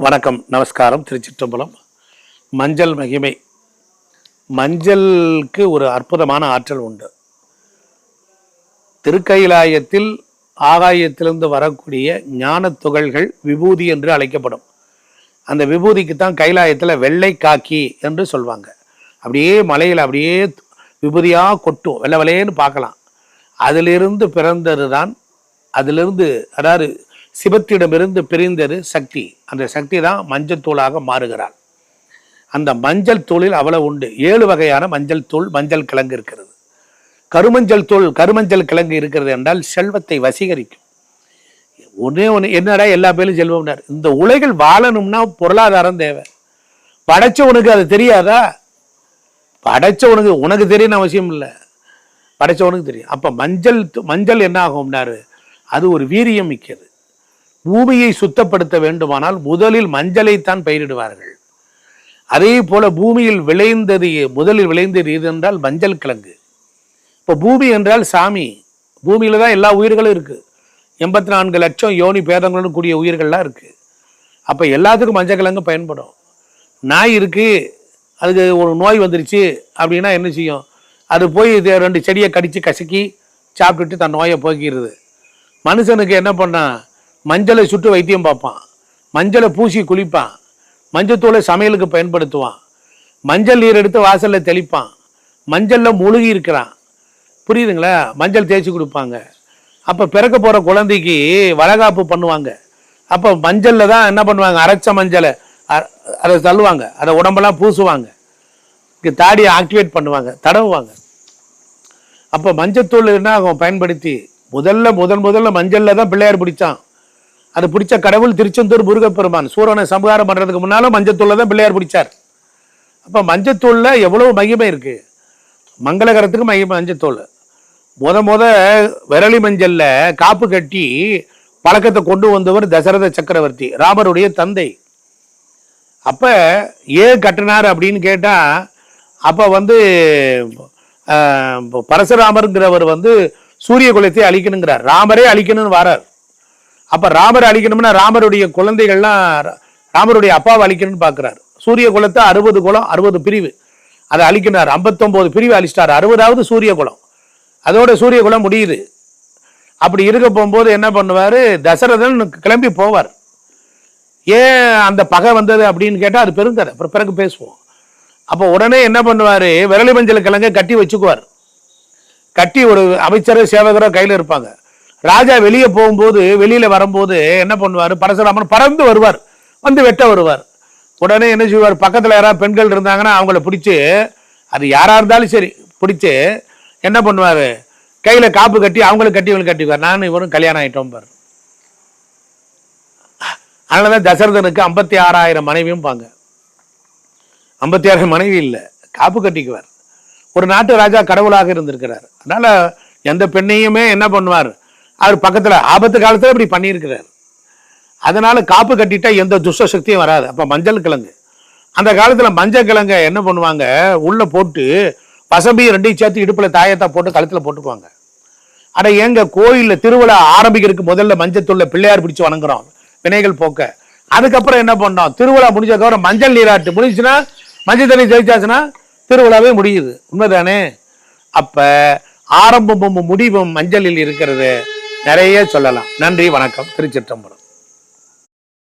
வணக்கம் நமஸ்காரம். திருச்சிற்றம்பலம். மஞ்சள் மகிமை. மஞ்சளுக்கு ஒரு அற்புதமான ஆற்றல் உண்டு. திருக்கைலாயத்தில் ஆகாயத்திலிருந்து வரக்கூடிய ஞான துகள்கள் விபூதி என்று அழைக்கப்படும். அந்த விபூதிக்கு தான் கைலாயத்தில் வெள்ளை காக்கி என்று சொல்லுவாங்க அப்படியே மலையில் அப்படியே விபூதியாக கொட்டும். வெள்ளை வெள்ளையன்னு பார்க்கலாம். அதிலிருந்து பிறந்தது தான் அதிலிருந்து அதாவது சிவத்திடமிருந்து பிரிந்தது சக்தி. அந்த சக்தி தான் மஞ்சள் தூளாக மாறுகிறாள். அந்த மஞ்சள் தூளில் அவ்வளவு உண்டு. ஏழு வகையான மஞ்சள் தூள் மஞ்சள் கிழங்கு இருக்கிறது. கருமஞ்சள் தூள் கருமஞ்சள் கிழங்கு இருக்கிறது என்றால் செல்வத்தை வசீகரிக்கும். ஒன்னே ஒன்று என்னடா எல்லா பேரும் செல்வம்னார். இந்த உலகில் வாழணும்னா பொருளாதாரம் தேவை. படைச்சவனுக்கு அது தெரியாதா? படைச்சவனுக்கு உனக்கு தெரியும் அவசியம் இல்லை. படைச்சவனுக்கு தெரியும். அப்போ மஞ்சள் மஞ்சள் என்ன ஆகும்னாரு? அது ஒரு வீரியம் மிக்கது. பூமியை சுத்தப்படுத்த வேண்டுமானால் முதலில் மஞ்சளைத்தான் பயிரிடுவார்கள். அதே போல பூமியில் விளைந்தது முதலில் விளைந்தது எது என்றால் மஞ்சள் கிழங்கு. இப்போ பூமி என்றால் சாமி. பூமியில தான் எல்லா உயிர்களும் இருக்கு. எண்பத்தி நான்கு லட்சம் யோனி பேதங்களுடன் கூடிய உயிர்கள்லாம் இருக்கு. அப்போ எல்லாத்துக்கும் மஞ்சள் கிழங்கு பயன்படும். நாய் இருக்கு அதுக்கு ஒரு நோய் வந்துருச்சு அப்படின்னா என்ன செய்யும்? அது போய் இது ரெண்டு செடியை கடித்து கசக்கி சாப்பிட்டுட்டு தன் நோயை போக்கிடுது மனுஷனுக்கு என்ன பண்ணான் மஞ்சளை சுட்டு வைத்தியம் பார்ப்பான். மஞ்சளை பூசி குளிப்பான். மஞ்சத்தூளை சமையலுக்கு பயன்படுத்துவான். மஞ்சள் நீர் எடுத்து வாசலில் தெளிப்பான். மஞ்சளில் முழுகி இருக்கிறான். புரியுதுங்களா? மஞ்சள் தேய்ச்சி கொடுப்பாங்க. அப்போ பிறக்க போகிற குழந்தைக்கு வளகாப்பு பண்ணுவாங்க. அப்போ மஞ்சளில் தான் என்ன பண்ணுவாங்க? அரைச்ச மஞ்சளை அ- அதை தள்ளுவாங்க. அதை உடம்பெல்லாம் பூசுவாங்க. இங்க தாடியை ஆக்டிவேட் பண்ணுவாங்க. தடவுவாங்க. அப்போ மஞ்சத்தூள் என்ன ஆகும்? பயன்படுத்தி முதல்ல முதன் முதல்ல மஞ்சளில் தான் பிள்ளையார் பிடிச்சான். அது பிடிச்ச கடவுள் திருச்செந்தூர் முருகப்பெருமான். சூரனை சமகாரம் பண்ணுறதுக்கு முன்னாலும் மஞ்சத்தூளில் தான் பிள்ளையார் பிடிச்சார். அப்போ மஞ்சத்தூளில் எவ்வளவு மகிமை இருக்குது மங்களகரத்துக்கு மகிமை மஞ்சத்தூள். முத முத விரலி மஞ்சள்ல காப்பு கட்டி பழக்கத்தை கொண்டு வந்தவர் தசரத சக்கரவர்த்தி ராமருடைய தந்தை. அப்ப ஏன் கட்டினார் அப்படின்னு கேட்டா அப்ப வந்து பரசுராமருங்கிறவர் வந்து சூரிய குலத்தை அழிக்கணுங்கிறார். ராமரே அழிக்கணும்னு வரார். அப்ப ராமர் அழிக்கணும்னா ராமருடைய குழந்தைகள்லாம் ரா- ராமருடைய அப்பாவை அழிக்கணும்னு பார்க்குறாரு சூரிய குலத்தை அறுபது குலம் அறுபது பிரிவு. அதை அழிக்கினார் ஐம்பத்தொம்போது பிரிவு அழிச்சிட்டார். அறுபதாவது சூரிய குலம். அதோட சூரிய குலம் முடியுது. அப்படி இருக்க போகும்போது என்ன பண்ணுவார்? தசரதன் கிளம்பி போவார். ஏன் அந்த பகை வந்தது அப்படின்னு கேட்டால் அது பெருங்கதை. அப்புறம் பிறகு பேசுவோம். அப்போ உடனே என்ன பண்ணுவார்? விரலி மஞ்சள் கிழங்க கட்டி வச்சுக்குவார். கட்டி ஒரு அமைச்சரோ சேவகரோ கையில் இருப்பாங்க. ராஜா வெளியே போகும்போது வெளியில வரும்போது என்ன பண்ணுவார்? பரசுராமன் பறந்து வருவார். வந்து வெட்ட வருவார். உடனே என்ன செய்வார்? பக்கத்தில் யாராவது பெண்கள் இருந்தாங்கன்னா அவங்கள பிடிச்சி அது யாராக இருந்தாலும் சரி பிடிச்சி என்ன பண்ணுவார்? கையில் காப்பு கட்டி அவங்களுக்கு கட்டி இவங்களுக்கு கட்டிக்குவார் நானும் இவரும் கல்யாணம் ஆகிட்டோம் பார். அதனால தான் தசரதனுக்கு ஐம்பத்தி ஆறாயிரம் மனைவியும் பாங்க. ஐம்பத்தி ஆறாயிரம் மனைவி இல்லை. காப்பு கட்டிக்குவார். ஒரு நாட்டு ராஜா கடவுளாக இருந்திருக்கிறார். அதனால் எந்த பெண்ணையுமே என்ன பண்ணுவார்? அவர் பக்கத்தில் ஆபத்து காலத்தில் இப்படி பண்ணியிருக்கிறார். அதனால் காப்பு கட்டிட்டா எந்த துஷ்ட சக்தியும் வராது. அப்போ மஞ்சள் கிழங்கு. அந்த காலத்தில் மஞ்சள் கிழங்க என்ன பண்ணுவாங்க? உள்ளே போட்டு வசம்பி ரெண்டையும் சேர்த்து இடுப்பில் தாயத்தா போட்டு கழுத்தில் போட்டுக்குவாங்க. அட ஏங்க கோயிலில் திருவிழா ஆரம்பிக்கிறதுக்கு முதல்ல மஞ்சத்தூள்ல பிள்ளையார் பிடிச்சி வணங்குறோம். வினைகள் போக்க. அதுக்கப்புறம் என்ன பண்ணோம்? திருவிழா முடிஞ்சதுக்கப்புறம் மஞ்சள் நீராட்டு முடிஞ்சுன்னா மஞ்சள் தண்ணி ஜெயிச்சாச்சுன்னா திருவிழாவே முடியுது. உண்மைதானே? அப்போ ஆரம்பமும் முடிவும் மஞ்சளில் இருக்கிறது. நிறைய சொல்லலாம். நன்றி வணக்கம். திருச்சிற்றம்பலம்.